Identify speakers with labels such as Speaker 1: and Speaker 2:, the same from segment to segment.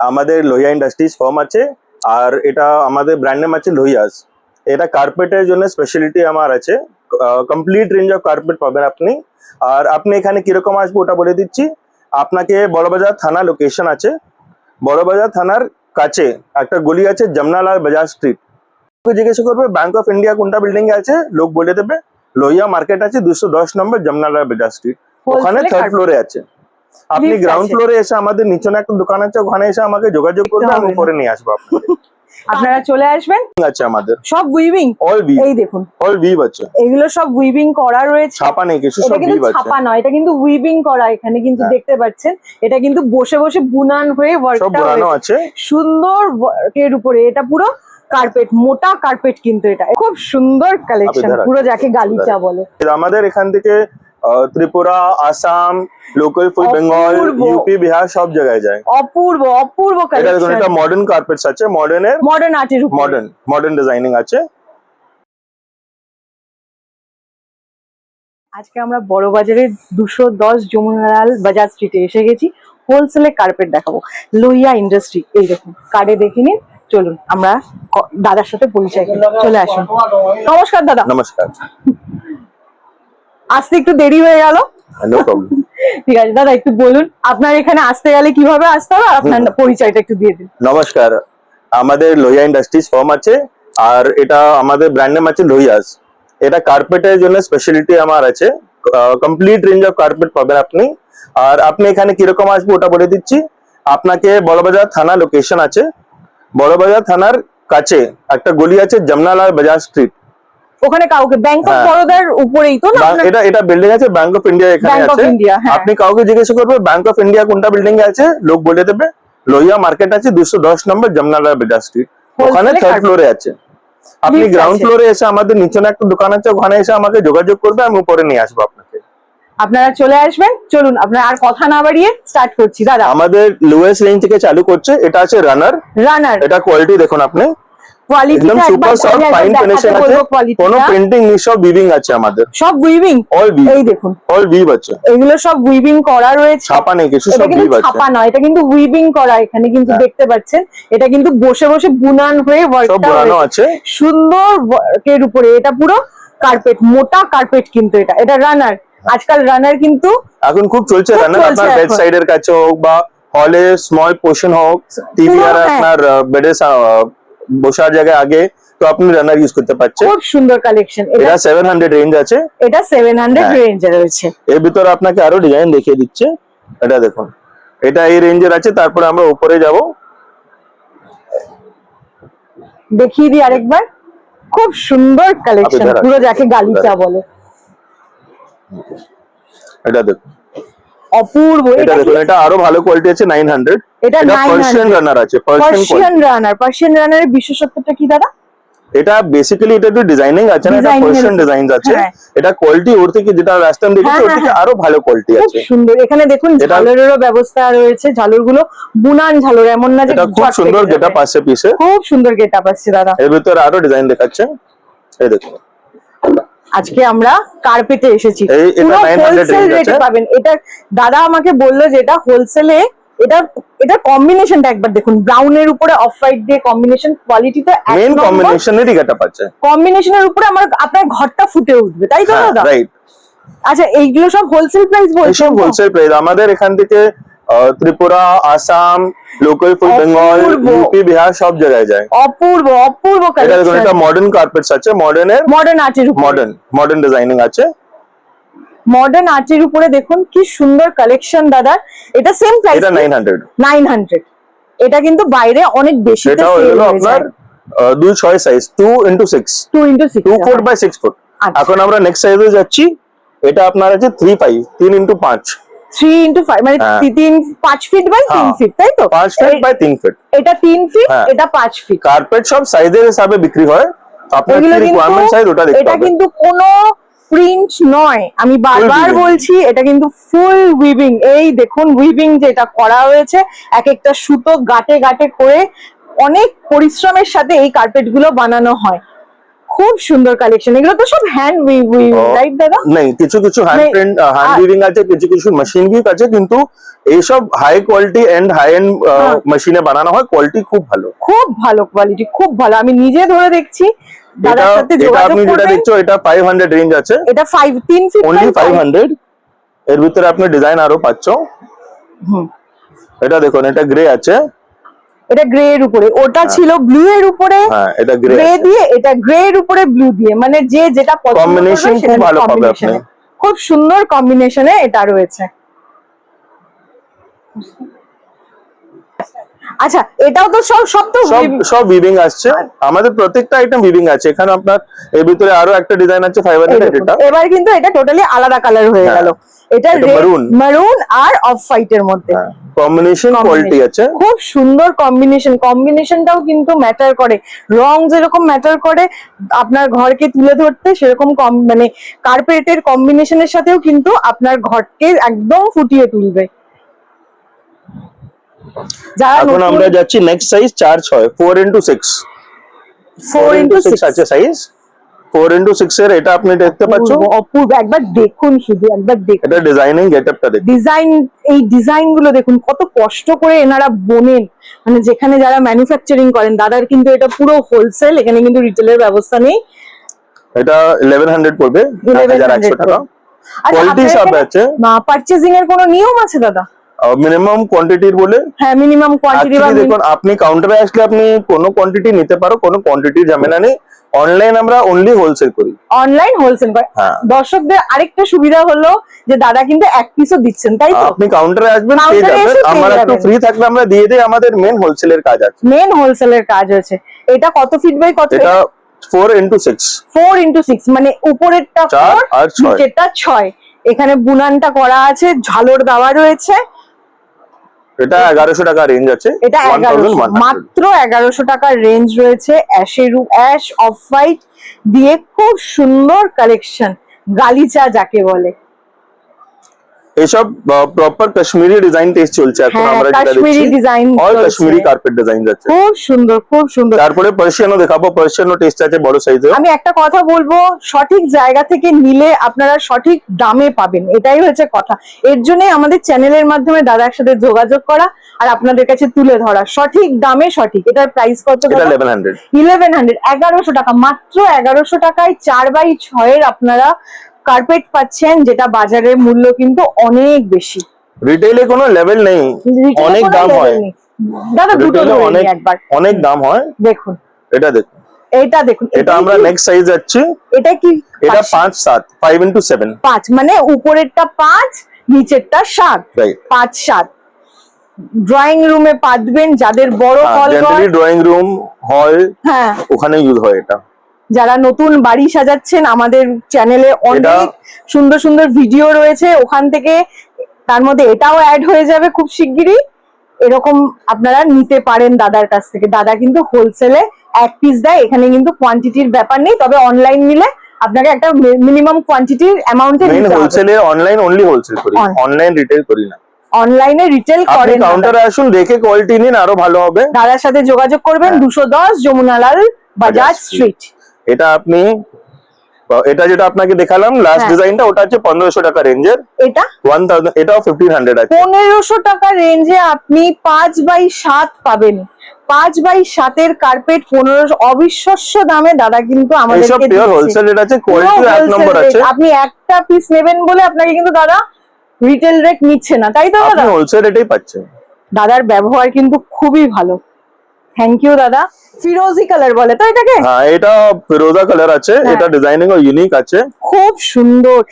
Speaker 1: আমাদের Lohia industries farm আছে আর এটা আমাদের ব্র্যান্ড নেম আছে লোহিয়াস। এটা কার্পেটের জন্য স্পেশালিটি আমার আছে। কমপ্লিট রেঞ্জ অফ কার্পেট পাবেন আপনি। আর আপনি এখানে কীরকম আসবে ওটা বলে দিচ্ছি। আপনাকে বড়বাজার থানা লোকেশন আছে। বড়বাজার থানার কাছে একটা গলি আছে জমনালাল বাজার স্ট্রিট জিজ্ঞেস করবে ব্যাংক অফ ইন্ডিয়া কোনটা বিল্ডিং এ আছে? লোক বলে দেবে লোহিয়া মার্কেট আছে দুশো দশ নম্বর জমনালাল বাজার স্ট্রিট ওখানে থার্ড ফ্লোরে আছে। আপনি গ্রাউন্ড ফ্লোরে এসে আমাদের নিচনে একটা দোকান আছে ওখানে এসে আমাকে যোগাযোগ করবে আমি। উপরে নিয়ে আসব
Speaker 2: আপনারা চলে আসবেন?
Speaker 1: আছে আমাদের।
Speaker 2: সব উইভিং
Speaker 1: অল ভি
Speaker 2: এই দেখুন।
Speaker 1: অল ভিভ আছে।
Speaker 2: এগুলো সব উইভিং করা রয়েছে।
Speaker 1: ছাপা নেই কিছু সব ভিভ আছে।
Speaker 2: ছাপা নয় এটা কিন্তু উইভিং করা এখানে কিন্তু
Speaker 1: হ্যাঁ।
Speaker 2: দেখতে পাচ্ছেন। এটা কিন্তু বসে বসে বুনান হয়ে
Speaker 1: সব
Speaker 2: ওয়ার্কটা
Speaker 1: বোনানো আছে।
Speaker 2: সুন্দর ওয়ার্কের উপরে এটা পুরো কার্পেট মোটা কার্পেট কিন্তু এটা। খুব সুন্দর কালেকশন পুরো যাকে গালিচা বলে।
Speaker 1: আমাদের এখান থেকে Tripura Assam local full Bengal. UP Bihar সব জায়গায় যায়।
Speaker 2: অপূর্ব অপূর্ব
Speaker 1: এটা দেখুন এটা মডার্ন কার্পেটস আছে মডার্নের
Speaker 2: মডার্ন আর্টের
Speaker 1: মডার্ন মডার্ন ডিজাইনিং আছে।
Speaker 2: আজকে আমরা বড় বাজারের দুশো দশ যমুনালাল বাজার স্ট্রিটে এসে গেছি। হোলসেলে কার্পেট দেখাবো। লোহিয়া ইন্ডাস্ট্রি এই দেখুন কার্ডে দেখে নিন। চলুন আমরা দাদার সাথে পরিচয় চলে আসুন। নমস্কার দাদা।
Speaker 1: নমস্কার।
Speaker 2: আসতে একটু দেরি হয়ে গেল। ঠিক আছে দাদা একটু বলুন আপনার এখানে আসতে গেলে কীভাবে আসতে হবে? আর আপনার পরিচয়টা একটু দিয়ে দিন।
Speaker 1: নমস্কার আমাদের লোহিয়া ইন্ডাস্ট্রিজ ফর্ম আছে আর এটা আমাদের ব্র্যান্ড নেম আছে লোহিয়াস। এটা কার্পেটের জন্য স্পেশালিটি আমার আছে। কমপ্লিট রেঞ্জ অফ কার্পেট পাবেন আপনি। আর আপনি এখানে কীরকম আসবে ওটা বলে দিচ্ছি। আপনাকে বড়বাজার থানা লোকেশন আছে। বড়বাজার থানার কাছে একটা গলি আছে জমনালাল বাজার স্ট্রিট
Speaker 2: ওখানে কাউকে ব্যাংক অফ। বরোদার উপরেই তো না
Speaker 1: এটা এটা বিল্ডিং আছে ব্যাংক অফ ইন্ডিয়া এখানে আছে।
Speaker 2: হ্যাঁ।
Speaker 1: আপনি কাউকে জিজ্ঞেস করবে ব্যাংক অফ ইন্ডিয়া কোনটা বিল্ডিং এ আছে লোক বলে দেবে। লোহিয়া মার্কেট আছে দুশো দশ নম্বর জমনালাল বাজার স্ট্রিট ওখানে থার্ড ফ্লোরে আছে। আপনি গ্রাউন্ড ফ্লোরে এসে আমাদের নিচনে একটা দোকান আছে ওখানে এসে আমাকে যোগাযোগ করবে আমি উপরে নিয়ে আসব আপনাকে।
Speaker 2: আপনারা চলে আসবেন চলুন আপনারা আর কথা না বাড়িয়ে স্টার্ট করছি। দাদা।
Speaker 1: আমাদের লোয়েস্ট রেঞ্জ থেকে চালু করছে এটা আছে রানার
Speaker 2: রানার
Speaker 1: এটা কোয়ালিটি দেখুন আপনি। একদম সুপার সফট ফাইন ফিনিশিং আছে কোনো প্রিন্টিং নেই সব উইভিং আছে আমাদের।
Speaker 2: সব উইভিং
Speaker 1: অল ভিভ
Speaker 2: এই দেখুন।
Speaker 1: অল ভিভ আছে।
Speaker 2: এগুলো সব উইভিং করা রয়েছে।
Speaker 1: ছাপা নেই কিছু সব
Speaker 2: কিন্তু
Speaker 1: আছে।
Speaker 2: ছাপা নয় এটা কিন্তু উইভিং করা এখানে কিন্তু
Speaker 1: হ্যাঁ।
Speaker 2: দেখতে পাচ্ছেন। এটা কিন্তু বসে বসে বুনান হয়ে
Speaker 1: সব আছে।
Speaker 2: সুন্দর ওয়ার্কের উপরে। এটা পুরো কার্পেট মোটা কার্পেট কিন্তু এটা। এটা রানার আজকাল রানার কিন্তু
Speaker 1: এখন খুব চলছে রানার আপনার বেড। সাইডের কাছে হোক বা হলে স্মল পোর্শন হোক টিভি আর
Speaker 2: হ্যাঁ।
Speaker 1: আপনার বেডের বসার জায়গায় আগে তো আপনি রানার ইউজ করতে পারছেন।
Speaker 2: খুব সুন্দর কালেকশন এটা
Speaker 1: এটা সেভেন হান্ড্রেড রেঞ্জ আছে।
Speaker 2: এটা সেভেন হান্ড্রেড
Speaker 1: হ্যাঁ।
Speaker 2: রেঞ্জে রয়েছে।
Speaker 1: এর ভিতরে আপনাকে আরও ডিজাইন দেখিয়ে দিচ্ছে। এটা দেখুন। এটা এই রেঞ্জের আছে তারপর আমরা উপরে যাব।
Speaker 2: দেখিয়ে দিই আরেকবার। খুব সুন্দর কালেকশন পুরো যাকে গালিচা। বলে।
Speaker 1: এটা দেখুন।
Speaker 2: অপূর্ব।
Speaker 1: এটা
Speaker 2: এটা
Speaker 1: দেখুন এটা আরও ভালো কোয়ালিটি আছে নাইন হান্ড্রেড
Speaker 2: এটা
Speaker 1: এটা
Speaker 2: নাইন
Speaker 1: পার্সিয়ান রানার আছে পার্সিয়ান
Speaker 2: রানার পার্সিয়ান রানারের বিশেষত্বটা কি দাদা?
Speaker 1: এটা বেসিক্যালি এটা একটু ডিজাইনিং আছে না এটা পার্সিয়ান
Speaker 2: উপর।
Speaker 1: ডিজাইন আছে।
Speaker 2: হ্যাঁ।
Speaker 1: এটা কোয়ালিটি ওর থেকে যেটা দেখেছি
Speaker 2: হ্যাঁ,
Speaker 1: ওর
Speaker 2: হ্যাঁ,
Speaker 1: থেকে। আরও ভালো কোয়ালিটি
Speaker 2: খুব
Speaker 1: আছে।
Speaker 2: সুন্দর। এখানে দেখুন ঝালরেরও ব্যবস্থা রয়েছে ঝালরগুলো বুনান ঝালর এমন না যে
Speaker 1: এটা খুব সুন্দর
Speaker 2: যাবে।
Speaker 1: পাশে পিসে
Speaker 2: খুব সুন্দর গেট আপ দাদা।
Speaker 1: এর ভিতরে আরও ডিজাইন দেখাচ্ছে। এই দেখুন।
Speaker 2: আজকে আমরা কার্পেটে এসেছি। পুরো হোলসেল রেটে পাবেন। এটা দাদা আমাকে বলল যে এটা হোলসেলে এটা এটা কম্বিনেশনটা একবার দেখুন। ব্রাউন এর উপরে অফ হোয়াইট দিয়ে কম্বিনেশন কোয়ালিটিতে
Speaker 1: মেন কম্বিনেশনেরই গেটা পাচ্ছে।
Speaker 2: কম্বিনেশনের উপরে আমার আপনার ঘরটা ফুটে উঠবে তাই তো
Speaker 1: হ্যাঁ
Speaker 2: দাদা?
Speaker 1: রাইট
Speaker 2: আচ্ছা এইগুলো সব হোলসেল প্রাইস বলছেন তো?
Speaker 1: হোলসেল প্রাইস আমাদের এখান থেকে Tripura Assam local full Bengal UP Bihar সব জায়গায় যায়।
Speaker 2: অপূর্ব অপূর্ব
Speaker 1: এটা দেখুন এটা মডার্ন কার্পেটস আছে মডার্নের
Speaker 2: মডার্ন আর্টের উপরে।
Speaker 1: মডার্ন মডার্ন ডিজাইনিং আছে।
Speaker 2: মডার্ন আর্টের উপরে দেখুন কি সুন্দর কালেকশন দাদা। এটা সেম প্রাইস
Speaker 1: এটা নাইন হান্ড্রেড
Speaker 2: নাইন হান্ড্রেড এটা কিন্তু বাইরে অনেক বেশি
Speaker 1: এটা গেল আপনার দুই ছয় size two into six
Speaker 2: two into six
Speaker 1: two foot by six foot. এখন আমরা নেক্সট সাইজে যাচ্ছি। এটা আপনার আছে থ্রি ফাইভ তিন ইনটু পাঁচ
Speaker 2: থ্রি ইন্টু ফাইভ মানে
Speaker 1: হ্যাঁ।
Speaker 2: তিন পাঁচ ফিট বাই তিন। ফিট তাই তো?
Speaker 1: পাঁচ ফিট বাই তিন ফিট
Speaker 2: এটা তিন ফিট
Speaker 1: হ্যাঁ।
Speaker 2: এটা পাঁচ ফিট
Speaker 1: কার্পেট সব সাইজের হিসাবে বিক্রি হয়। আপনার রিকোয়ারমেন্ট সাইজ ওটা দেখতে
Speaker 2: এটা কিন্তু কোনো প্রিন্ট নয়। আমি বারবার বলছি এটা কিন্তু ফুল উইভিং এই দেখুন উইভিং যেটা করা হয়েছে এক একটা সুতো গাটে গাটে করে অনেক পরিশ্রমের সাথে এই কার্পেটগুলো বানানো হয়। খুব সুন্দর কালেকশন এগুলো তো সব হ্যান্ড উইভ। রাইট দাদা?
Speaker 1: নেই কিছু কিছু হ্যান্ড প্রিন্ট হ্যান্ড উইভিং আছে কিছু কিছু মেশিন উইভ আছে কিন্তু এইসব high quality and high end. মেশিনে বানানো হয় কোয়ালিটি খুব ভালো।
Speaker 2: খুব ভালো কোয়ালিটি খুব ভালো। আমি নিজে ধরে দেখছি দাদার সাথে যোগাযোগ
Speaker 1: আপনি যেটা দেখছ এটা ফাইভ হান্ড্রেড রেঞ্জ আছে।
Speaker 2: এটা ফাইভ তিন ফিট
Speaker 1: অনলি ফাইভ হান্ড্রেড এর ভিতরে আপনি ডিজাইন আরও পাচ্ছ। এটা দেখুন এটা গ্রে আছে।
Speaker 2: এটা গ্রে এর উপরে। ওটা ছিল ব্লু এর উপরে।
Speaker 1: হ্যাঁ এটা গ্রে
Speaker 2: গ্রে দিয়ে এটা গ্রে এর উপরে ব্লু দিয়ে। মানে যে যেটা কম্বিনেশন
Speaker 1: খুব ভালো পাবে আপনি।
Speaker 2: খুব সুন্দর কম্বিনেশনে এটা রয়েছে। আচ্ছা এটাও তো সব সব তো
Speaker 1: সব উইভিং আসছে। আমাদের প্রত্যেকটা আইটেম উইভিং আছে। এখানে আপনার এর ভিতরে আরও একটা ডিজাইন আছে ফাইভ
Speaker 2: এই
Speaker 1: এটা
Speaker 2: এবার কিন্তু এটা টোটালি আলাদা কালার হয়ে
Speaker 1: হ্যাঁ।
Speaker 2: গেল। এটা
Speaker 1: maroon।
Speaker 2: মারুন আর অফ হোয়াইট এর মধ্যে।
Speaker 1: কম্বিনেশন কোয়ালিটি আছে।
Speaker 2: খুব সুন্দর কম্বিনেশন কম্বিনেশনটাও কিন্তু ম্যাটার করে। রং যেরকম ম্যাটার করে আপনার ঘরকে তুলে ধরতে সেরকম কম মানে কার্পেটের কম্বিনেশনের সাথেও কিন্তু আপনার ঘরকে একদম ফুটিয়ে তুলবে।
Speaker 1: এখন আমরা যাচ্ছি নেক্সট সাইজ চার ছয় four into six
Speaker 2: four into
Speaker 1: six আছে সাইজ ফোর ইন্টু সিক্স এর এটা আপনি দেখতে পাচ্ছ?
Speaker 2: অপূর্ব একবার দেখুন শুধু একবার দেখুন।
Speaker 1: এটা ডিজাইনিং গেটআপটা দেখুন।
Speaker 2: ডিজাইন এই ডিজাইনগুলো দেখুন কত কষ্ট করে এনারা বোনেন। মানে যেখানে যারা ম্যানুফ্যাকচারিং করেন দাদার কিন্তু এটা পুরো হোলসেল এখানে কিন্তু রিটেলের ব্যবস্থা নেই।
Speaker 1: এটা ইলেভেন হান্ড্রেড পড়বে এক হাজার
Speaker 2: 1100
Speaker 1: টাকা। কোয়ালিটি সব আছে।
Speaker 2: পারচেজিং এর কোনো নিয়ম আছে দাদা?
Speaker 1: মিনিমাম কোয়ান্টিটির বলে?
Speaker 2: হ্যাঁ মিনিমাম কোয়ান্টিটি বা
Speaker 1: দেখুন আপনি কাউন্টারে আসলে আপনি কোনো কোয়ান্টিটি নিতে পারো কোনো কোয়ান্টিটি ঝামেলা নেই। অনলাইন আমরা অনলি হোলসেল করি।
Speaker 2: অনলাইন হোলসেল করে।
Speaker 1: হ্যাঁ।
Speaker 2: দর্শকদের আরেকটা সুবিধা হলো যে দাদা কিন্তু এক পিসও দিচ্ছেন তাই তো?
Speaker 1: আপনি কাউন্টারে আসবেন পেয়ে যাবেন। আমার একটু ফ্রি থাকলে আমরা দিয়ে দিই আমাদের মেন হোলসেলের কাজ আছে।
Speaker 2: মেন হোলসেলের কাজ হয়েছে। এটা কত ফিট বাই কত
Speaker 1: এটা four into six
Speaker 2: four into six মানে উপরেরটা
Speaker 1: চার
Speaker 2: ফোর
Speaker 1: আর ছয়।
Speaker 2: নিচেরটা ছয়। এখানে বুনানটা করা আছে ঝালর দেওয়া রয়েছে।
Speaker 1: এটা এগারোশো টাকা রেঞ্জ আছে।
Speaker 2: এটা
Speaker 1: ওয়ান
Speaker 2: এগারোশো।
Speaker 1: থাউজেন্ড
Speaker 2: মাত্র এগারোশো টাকার রেঞ্জ রয়েছে অ্যাশের অ্যাশ অফ হোয়াইট দিয়ে খুব সুন্দর কালেকশন গালিচা যাকে বলে।
Speaker 1: এসব প্রপার কাশ্মীরি ডিজাইন টেস্ট চলছে এখন
Speaker 2: হ্যাঁ
Speaker 1: আমরা যেটা
Speaker 2: Kashmiri design
Speaker 1: all Kashmiri carpet design আছে
Speaker 2: খুব সুন্দর খুব সুন্দর।
Speaker 1: তারপরে পার্সিয়ানও দেখাবো পার্সিয়ানও টেস্ট আছে বড় সাইজে
Speaker 2: আমি একটা কথা বলব সঠিক জায়গা থেকে নিলে আপনারা সঠিক দামে পাবেন এটাই হচ্ছে কথা। এর জন্যই আমাদের চ্যানেলের মাধ্যমে দাদার সাথে যোগাযোগ করা আর আপনাদের কাছে তুলে ধরা। সঠিক দামে সঠিক এটার প্রাইস কত
Speaker 1: এটা ইলেভেন হান্ড্রেড
Speaker 2: ইলেভেন হান্ড্রেড এগারোশো টাকা মাত্র এগারোশো টাকায় চার বাই ছয়ের আপনারা কার্পেট পাচ্ছেন যেটা বাজারের মূল্য কিন্তু অনেক বেশি।
Speaker 1: রিটেলে কোনো লেভেল নেই। অনেক দাম হয়।
Speaker 2: দাদা দুটো
Speaker 1: অনেক
Speaker 2: একবার।
Speaker 1: অনেক দাম হয়।
Speaker 2: দেখুন।
Speaker 1: এটা দেখুন।
Speaker 2: এটা দেখুন।
Speaker 1: এটা আমরা নেক্সট সাইজ যাচ্ছি।
Speaker 2: এটা কি?
Speaker 1: এটা
Speaker 2: পাঁচ-
Speaker 1: পাঁচ সাত। ফাইভ ইন্টু সেভেন
Speaker 2: পাঁচ মানে উপরেরটা পাঁচ নিচেরটা সাত।
Speaker 1: রাইট
Speaker 2: পাঁচ সাত। ড্রয়িং রুমে পাতবেন যাদের বড় হল
Speaker 1: জেনারেলি ড্রয়িং রুম হল
Speaker 2: হ্যাঁ।
Speaker 1: ওখানে ইউজ হয় এটা।
Speaker 2: যারা নতুন বাড়ি সাজাচ্ছেন আমাদের চ্যানেলে অনেক সুন্দর সুন্দর ভিডিও রয়েছে ওখান থেকে তার মধ্যে এটাও অ্যাড হয়ে যাবে খুব শিগগিরই। এরকম আপনারা নিতে পারেন দাদার কাছ থেকে। দাদা কিন্তু হোলসেলে এক পিস দেয় এখানে কিন্তু কোয়ান্টিটির ব্যাপার নেই তবে অনলাইন নিলে আপনাকে একটা মিনিমাম কোয়ান্টিটির অ্যামাউন্টে নিতে হবে।
Speaker 1: হোলসেলে অনলাইন অনলি হোলসেল করি অনলাইন রিটেল করি না।
Speaker 2: অনলাইনে রিটেল করেন।
Speaker 1: কাউন্টারে আসুন দেখে কোয়ালিটি নিন আরও ভালো হবে।
Speaker 2: দাদার সাথে যোগাযোগ করবেন
Speaker 1: হ্যাঁ।
Speaker 2: দুশো দশ যমুনালাল বাজাজ স্ট্রিট
Speaker 1: এটা আপনি এটা যেটা আপনাকে দেখালাম লাস্ট
Speaker 2: হ্যাঁ।
Speaker 1: ডিজাইনটা ওটা হচ্ছে পনেরোশো টাকা রেঞ্জের
Speaker 2: এটা?
Speaker 1: ওয়ান থাউজেন্ড এটাও ফিফটিন হান্ড্রেড আছে।
Speaker 2: পনেরোশো টাকা রেঞ্জে আপনি পাঁচ বাই সাত পাবেন। পাঁচ বাই সাতের কার্পেট পনেরোশো অবিশ্বাস্য দামে দাদা কিন্তু
Speaker 1: পিওর হোলসেল রেট আছে কোয়ালিটি এক নম্বর আছে।
Speaker 2: আপনি একটা পিস নেবেন বলে আপনাকে কিন্তু দাদা রিটেল রেট নিচ্ছে না তাই তো দাদা?
Speaker 1: হোলসেল রেটেই পাচ্ছেন।
Speaker 2: দাদার ব্যবহার কিন্তু খুবই ভালো। থ্যাংক ইউ দাদা। ফিরোজি কালার বলে তো এটাকে?
Speaker 1: হ্যাঁ এটা ফিরোজা কালার আছে।
Speaker 2: হ্যাঁ।
Speaker 1: এটা ডিজাইনিং ও ইউনিক আছে।
Speaker 2: খুব সুন্দর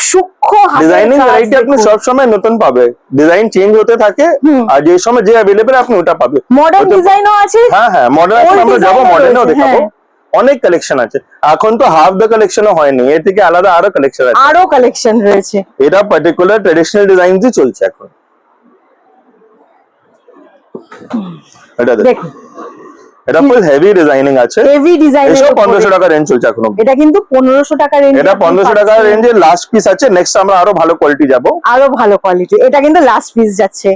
Speaker 2: সূক্ষ্ম হাতের
Speaker 1: ডিজাইনিং
Speaker 2: কাজ
Speaker 1: ভ্যারাইটি আপনি সব সময় নতুন পাবে। ডিজাইন চেঞ্জ হতে থাকে আর যে সময় যে আপনি ওটা পাবে।
Speaker 2: মডার্ন
Speaker 1: হতে-
Speaker 2: ডিজাইনও আছে।
Speaker 1: হ্যাঁ হ্যাঁ মডার্ন
Speaker 2: Old
Speaker 1: আমরা যাব মডার্নেও দেখাবো।
Speaker 2: হ্যাঁ।
Speaker 1: অনেক কালেকশন আছে। এখন তো হাফ দ্য কালেকশনও হয়নি এর থেকে আলাদা আরও কালেকশন আছে।
Speaker 2: আরও কালেকশন রয়েছে।
Speaker 1: এটা পার্টিকুলার ট্রেডিশনাল ডিজাইনসই চলছে এখন। এটা দেখুন। এটা ফুল হেভি ডিজাইনিং আছে।
Speaker 2: হেভি ডিজাইন
Speaker 1: এসব পনেরোশো টাকা রেঞ্জ চলছে এখন
Speaker 2: এটা কিন্তু পনেরোশো টাকা রেঞ্জ
Speaker 1: এটা পনেরোশো টাকা রেঞ্জের লাস্ট পিস আছে। নেক্সট আমরা আরও ভালো কোয়ালিটি যাব।
Speaker 2: আরও ভালো কোয়ালিটি এটা কিন্তু লাস্ট পিস যাচ্ছে।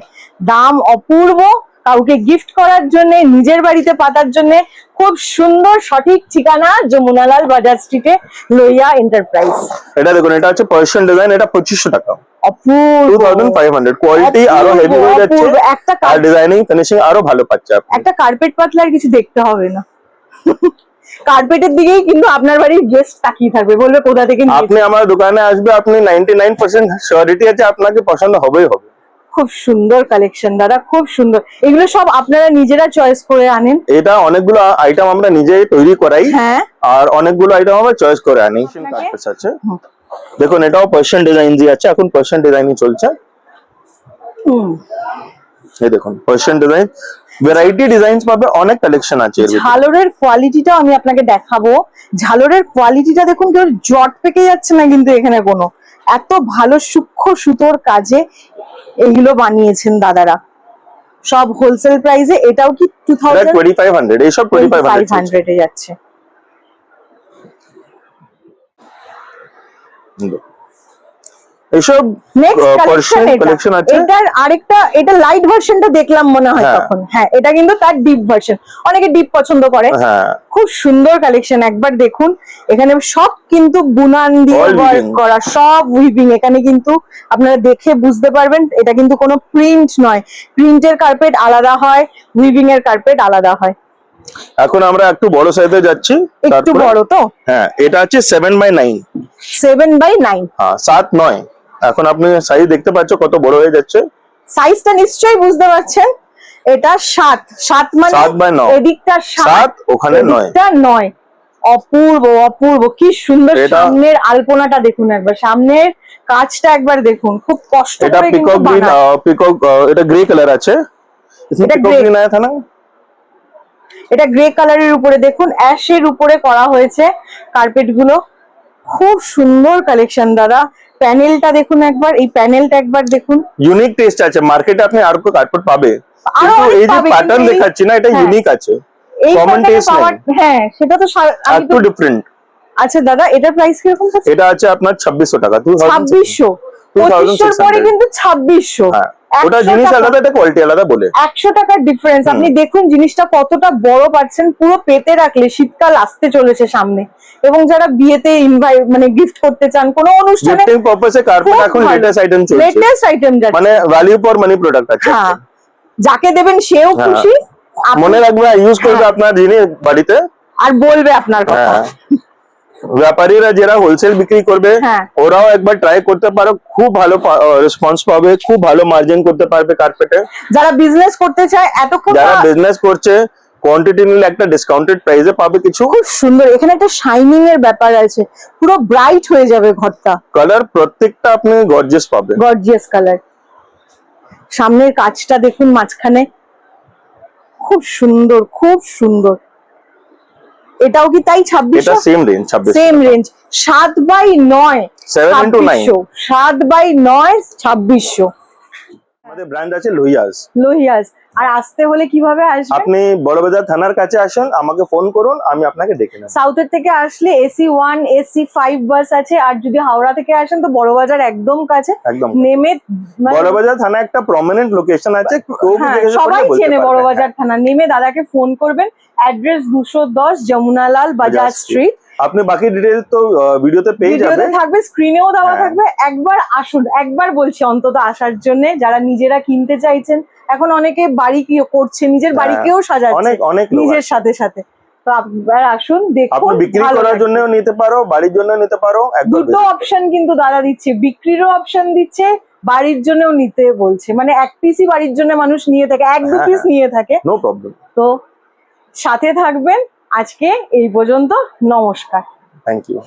Speaker 2: দাম অপূর্ব। কাউকে গিফট করার জন্য নিজের বাড়িতে পাতার জন্য খুব সুন্দর সঠিক ঠিকানা যমুনালাল বাজার স্ট্রিটে লইয়া এন্টারপ্রাইজ
Speaker 1: এটা দেখুন এটা হচ্ছে পার্সিয়ান ডিজাইন এটা পঁচিশশো টাকা। টু
Speaker 2: অপূর্ব।
Speaker 1: কোয়ালিটি
Speaker 2: আরও
Speaker 1: হেভি হয়ে যাচ্ছে
Speaker 2: একটা
Speaker 1: আর ডিজাইনিং ফিনিশিং আরও ভালো পাচ্ছে আপনি।
Speaker 2: একটা কার্পেট পাতলার কিছু দেখতে হবে না। কার্পেটের দিকেই কিন্তু আপনার বাড়ির গেস্ট তাকিয়ে থাকবে। বলবে কোথা থেকে
Speaker 1: আপনি আমার দোকানে আসবে আপনি সিওরিটি আছে আপনাকে পছন্দ হবেই হবে।
Speaker 2: খুব সুন্দর কালেকশন দাদা খুব সুন্দর। এগুলো সব আপনারা নিজেরা চয়েস করে আনেন।
Speaker 1: এটা অনেকগুলো আইটেম আমরা নিজেই তৈরি করাই।
Speaker 2: হ্যাঁ।
Speaker 1: আর অনেকগুলো আইটেম আমরা চয়েস করে আনি। আছে। দেখুন এটাও পার্সিয়ান ডিজাইন দিয়ে আছে এখন পার্সিয়ান ডিজাইনই চলছে। এই দেখুন পার্সিয়ান ডিজাইন ভ্যারাইটি ডিজাইনস পাবে অনেক কালেকশন আছে।
Speaker 2: ঝালরের কোয়ালিটিটাও আমি আপনাকে দেখাবো। ঝালরের কোয়ালিটিটা দেখুন কেউ জট পেকে যাচ্ছে না কিন্তু এখানে কোনো। এত ভালো সূক্ষ্ম সুতোর কাজে এগুলো বানিয়েছেন দাদারা। সব হোলসেল প্রাইসে এটাও কি two thousand
Speaker 1: twenty five hundred এইসব টোয়েন্টি ফাইভ হান্ড্রেডে
Speaker 2: যাচ্ছে।
Speaker 1: এইসব
Speaker 2: নেক্সট কালেকশন
Speaker 1: আছে।
Speaker 2: এটার আরেকটা এটা লাইট ভার্সনটা দেখলাম মনে হয়
Speaker 1: হ্যাঁ।
Speaker 2: তখন। হ্যাঁ এটা কিন্তু তার ডিপ ভার্সন অনেকে ডিপ পছন্দ করে।
Speaker 1: হ্যাঁ।
Speaker 2: খুব সুন্দর কালেকশন একবার দেখুন। এখানে সব কিন্তু বুনান দিয়ে ওয়ার্ক করা সব উইভিং এখানে কিন্তু আপনারা দেখে বুঝতে পারবেন এটা কিন্তু কোনো প্রিন্ট নয়। প্রিন্টের কার্পেট আলাদা হয় উইভিং এর কার্পেট আলাদা হয়।
Speaker 1: এখন আমরা একটু বড় সাইজে যাচ্ছি
Speaker 2: একটু বড় তো?
Speaker 1: হ্যাঁ এটা আছে seven by nine
Speaker 2: seven by nine
Speaker 1: হ্যাঁ সাত নয়। এখন আপনি সাইজ দেখতে পাচ্ছেন কত বড় হয়ে যাচ্ছে।
Speaker 2: সাইজটা নিশ্চয়ই বুঝতে পারছেন। এটা সাত। সাত মানে
Speaker 1: সাত বাই নয়
Speaker 2: এদিকটা সাত
Speaker 1: ওখানে নয়।
Speaker 2: এটা নয়। অপূর্ব অপূর্ব। কি সুন্দর সামনের আলপনাটা দেখুন একবার। সামনের কাজটা একবার দেখুন। খুব কষ্ট করে এটা
Speaker 1: পিকক গ্রিন পিকক এটা গ্রে কালার আছে।
Speaker 2: এটা
Speaker 1: গ্রে কালার আছে না
Speaker 2: এটা গ্রে কালারের উপরে দেখুন অ্যাশের উপরে করা হয়েছে কার্পেটগুলো। খুব সুন্দর কালেকশন দাদা। প্যানেলটা দেখুন একবার এই প্যানেলটা একবার দেখুন।
Speaker 1: ইউনিক টেস্ট আছে। মার্কেটে আপনি আর কোনো কার্পেট পাবে। কিন্তু এই যে প্যাটার্ন দেখাচ্ছি না এটা
Speaker 2: হ্যাঁ।
Speaker 1: ইউনিক আছে।
Speaker 2: এই
Speaker 1: Common
Speaker 2: pattern এ হ্যাঁ সেটা তো
Speaker 1: একটু ডিফারেন্ট
Speaker 2: আচ্ছা দাদা এটা প্রাইস কীরকম
Speaker 1: এটা আছে আপনার ছাব্বিশশো টাকা টু
Speaker 2: ছাব্বিশশো। পঁচিশশোর পরে কিন্তু ছাব্বিশশো।
Speaker 1: হ্যাঁ। ওটা জিনিস আলাদা এটা কোয়ালিটি আলাদা বলে।
Speaker 2: একশো টাকার ডিফারেন্স আপনি দেখুন জিনিসটা কতটা বড় পাচ্ছেন পুরো পেতে রাখলে শীতকাল আসতে চলেছে সামনে। এবং যারা বিয়েতে ইনভাইট মানে গিফট করতে চান কোনো অনুষ্ঠানে
Speaker 1: গিফটিং পারপাসে কার্পেট এখন। লেটেস্ট আইটেম চলছে।
Speaker 2: লেটেস্ট আইটেম যাচ্ছে।
Speaker 1: মানে ভ্যালিউ ফর মানি প্রোডাক্ট আছে।
Speaker 2: হ্যাঁ। যাকে দেবেন সেও
Speaker 1: হ্যাঁ।
Speaker 2: খুশি।
Speaker 1: মনে রাখবে ইউজ করবে
Speaker 2: হ্যাঁ।
Speaker 1: আপনার জিনিস বাড়িতে।
Speaker 2: আর বলবে আপনার কথা।
Speaker 1: হ্যাঁ। ব্যাপারীরা যারা হোলসেল বিক্রি করবে
Speaker 2: হ্যাঁ।
Speaker 1: ওরাও একবার ট্রাই করতে পারো খুব ভালো রেসপন্স পাবে খুব ভালো মার্জিন করতে পারবে কার্পেটে
Speaker 2: যারা বিজনেস করতে চায় এতক্ষণ
Speaker 1: যারা বিজনেস করছে কোয়ান্টিটি নিলে একটা ডিসকাউন্টেড প্রাইসে পাবে কিছু।
Speaker 2: খুব সুন্দর এখানে একটা শাইনিং এর ব্যাপার আছে পুরো ব্রাইট হয়ে যাবে ঘরটা।
Speaker 1: কালার প্রত্যেকটা আপনি গর্জিয়াস পাবে
Speaker 2: গর্জিয়াস কালার সামনের কাজটা দেখুন মাঝখানে। খুব সুন্দর খুব সুন্দর। এটাও কি তাই? ছাব্বিশশো?
Speaker 1: সেম রেঞ্জ ছাব্বিশ
Speaker 2: সেম রেঞ্জ সাত বাই নয় সাত বাই নয় ছাব্বিশশো।
Speaker 1: আমাদের ব্র্যান্ড আছে লোহিয়াস।
Speaker 2: লোহিয়াস। আর আসতে হলে কীভাবে আসবে?
Speaker 1: আপনি বড়বাজার থানার কাছে আসুন আমাকে ফোন করুন আমি আপনাকে ডেকে নেব।
Speaker 2: সাউথের থেকে আসলে AC one AC five bus আছে আর যদি হাওড়া থেকে আসেন তো বড়বাজার একদম কাছে। নেমে মানে-
Speaker 1: বড়বাজার থানা একটা প্রমিনেন্ট লোকেশন আছে
Speaker 2: হ্যাঁ সবাই চেনে বড়বাজার থানা। নেমে দাদাকে ফোন করবেন। অ্যাড্রেস দুশো দশ যমুনালাল বাজাজ
Speaker 1: বাজাজ
Speaker 2: স্ট্রিট
Speaker 1: আপনি বাকি ডিটেলস তো ভিডিওতে পেয়ে যাবেন।
Speaker 2: ভিডিওতে থাকবে স্ক্রিনেও দেওয়া
Speaker 1: হ্যাঁ।
Speaker 2: থাকবে। একবার আসুন একবার বলছি অন্তত আসার জন্য যারা নিজেরা কিনতে চাইছেন এখন অনেকে বাড়ি কি করছে নিজের
Speaker 1: হ্যাঁ,
Speaker 2: বাড়িকেও সাজাচ্ছে
Speaker 1: অনেক অনেক
Speaker 2: নিজের সাথে সাথে। তো একবার আসুন দেখুন
Speaker 1: আপনি বিক্রি করার জন্যও নিতে পারো বাড়ির জন্য নিতে পারো
Speaker 2: দুটো অপশন কিন্তু দাদা দিচ্ছে বিক্রিরও অপশন দিচ্ছে বাড়ির জন্যও নিতে বলছে। মানে এক পিসই বাড়ির জন্য মানুষ নিয়ে থাকে এক দু পিস
Speaker 1: হ্যাঁ।
Speaker 2: নিয়ে থাকে।
Speaker 1: নো প্রবলেম
Speaker 2: তো সাথে থাকবেন আজকে এই পর্যন্ত নমস্কার।
Speaker 1: Thank you